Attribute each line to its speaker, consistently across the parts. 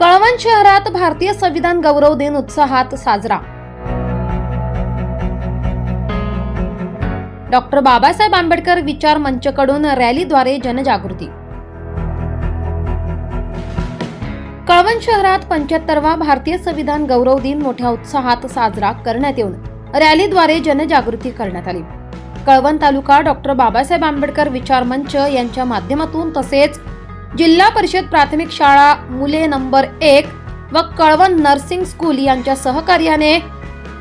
Speaker 1: कळवण शहरात भारतीय संविधान गौरव दिन उत्साहात साजरा. डॉक्टर बाबासाहेब आंबेडकर विचार मंचकडून रॅलीद्वारे जनजागृती. कळवण शहरात पंच्याहत्तरवा भारतीय संविधान गौरव दिन मोठ्या उत्साहात साजरा करण्यात येऊन रॅलीद्वारे जनजागृती करण्यात आली. कळवण तालुका डॉक्टर बाबासाहेब आंबेडकर विचार मंच यांच्या माध्यमातून तसेच जिल्हा परिषद प्राथमिक शाळा मुले नंबर एक व कळवण नर्सिंग स्कूल यांच्या सहकार्याने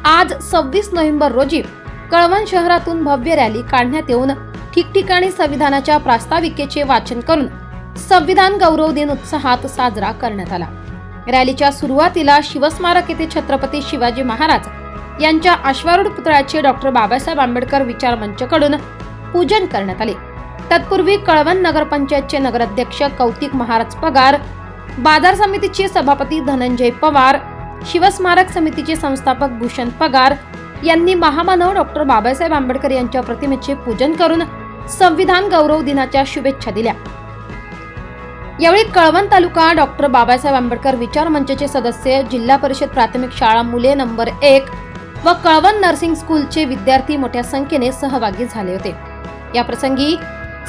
Speaker 1: आज सव्वीस नोव्हेंबर रोजी कळवण शहरातून भव्य रॅली काढण्यात येऊन ठिकठिकाणी संविधानाच्या प्रास्ताविकेचे वाचन करून संविधान गौरव दिन उत्साहात साजरा करण्यात आला. रॅलीच्या सुरुवातीला शिवस्मारक येथे छत्रपती शिवाजी महाराज यांच्या अश्वारूढ पुतळ्याचे डॉक्टर बाबासाहेब आंबेडकर विचार मंचकडून पूजन करण्यात आले. तत्पूर्वी कळवण नगरपंचायतचे नगराध्यक्ष कौतिक महाराज पगार बाजार समितीचे सभापती धनंजय पवार शिवस्मारक समितीचे संस्थापक भूषण पगार यांनी महामानव डॉक्टर बाबासाहेब आंबेडकर यांच्या प्रतिमेचे पूजन करून संविधान गौरव दिनाच्या शुभेच्छा दिल्या. यावेळी कळवण तालुका डॉक्टर बाबासाहेब आंबेडकर विचार मंचचे सदस्य जिल्हा परिषद प्राथमिक शाळा मुले नंबर एक व कळवण नर्सिंग स्कूलचे विद्यार्थी मोठ्या संख्येने सहभागी झाले होते. या प्रसंगी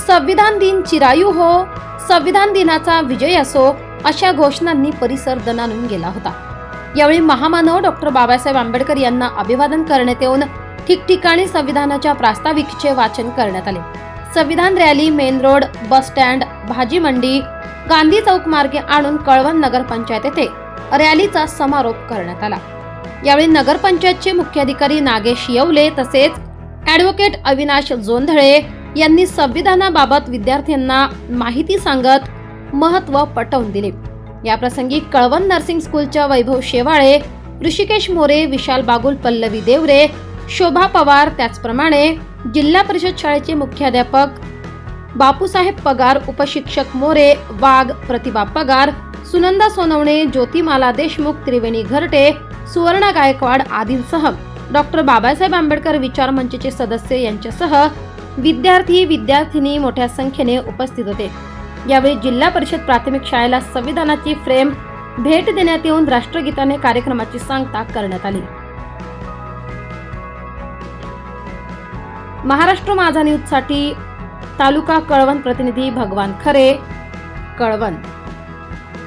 Speaker 1: संविधान दिन चिरायू हो संविधान दिनाचा विजय असो अशा घोषणांनी परिसर दणानून गेला होता. यावेळी महामानव डॉक्टर बाबासाहेब आंबेडकर यांना अभिवादन करण्यात येऊन ठिकठिकाणी संविधानाच्या प्रास्ताविकेचे वाचन करण्यात आले. संविधान rally main road bus stand भाजी मंडी गांधी चौक मार्गे आणून कळवण नगरपंचायत येथे रॅलीचा समारोप करण्यात आला. यावेळी नगरपंचायतचे मुख्याधिकारी नागेश येवले तसेच ॲडव्होकेट अविनाश जोंधळे यांनी संविधानाबाबत विद्यार्थ्यांना माहिती सांगत महत्त्व पटवून दिले. याप्रसंगी कळवण नर्सिंग स्कूलच्या वैभव शेवाळे ऋषिकेश मोरे विशाल बागुल पल्लवी देवरे शोभा पवार त्याचप्रमाणे जिल्हा परिषद शाळेचे मुख्याध्यापक बापूसाहेब पगार उपशिक्षक मोरे वाघ प्रतिभा पगार सुनंदा सोनवणे ज्योतिमाला देशमुख त्रिवेणी घरटे सुवर्णा गायकवाड आदींसह डॉक्टर बाबासाहेब आंबेडकर विचार मंचचे सदस्य यांच्यासह विद्यार्थी विद्यार्थिनी मोठ्या संख्येने उपस्थित होते. यावेळी जिल्हा परिषद प्राथमिक शाळेला संविधानाची फ्रेम भेट देण्यात येऊन राष्ट्रगीताने कार्यक्रमाची सांगता करण्यात आली. महाराष्ट्र माझा न्यूजसाठी तालुका कळवण प्रतिनिधी भगवान खरे कळवण.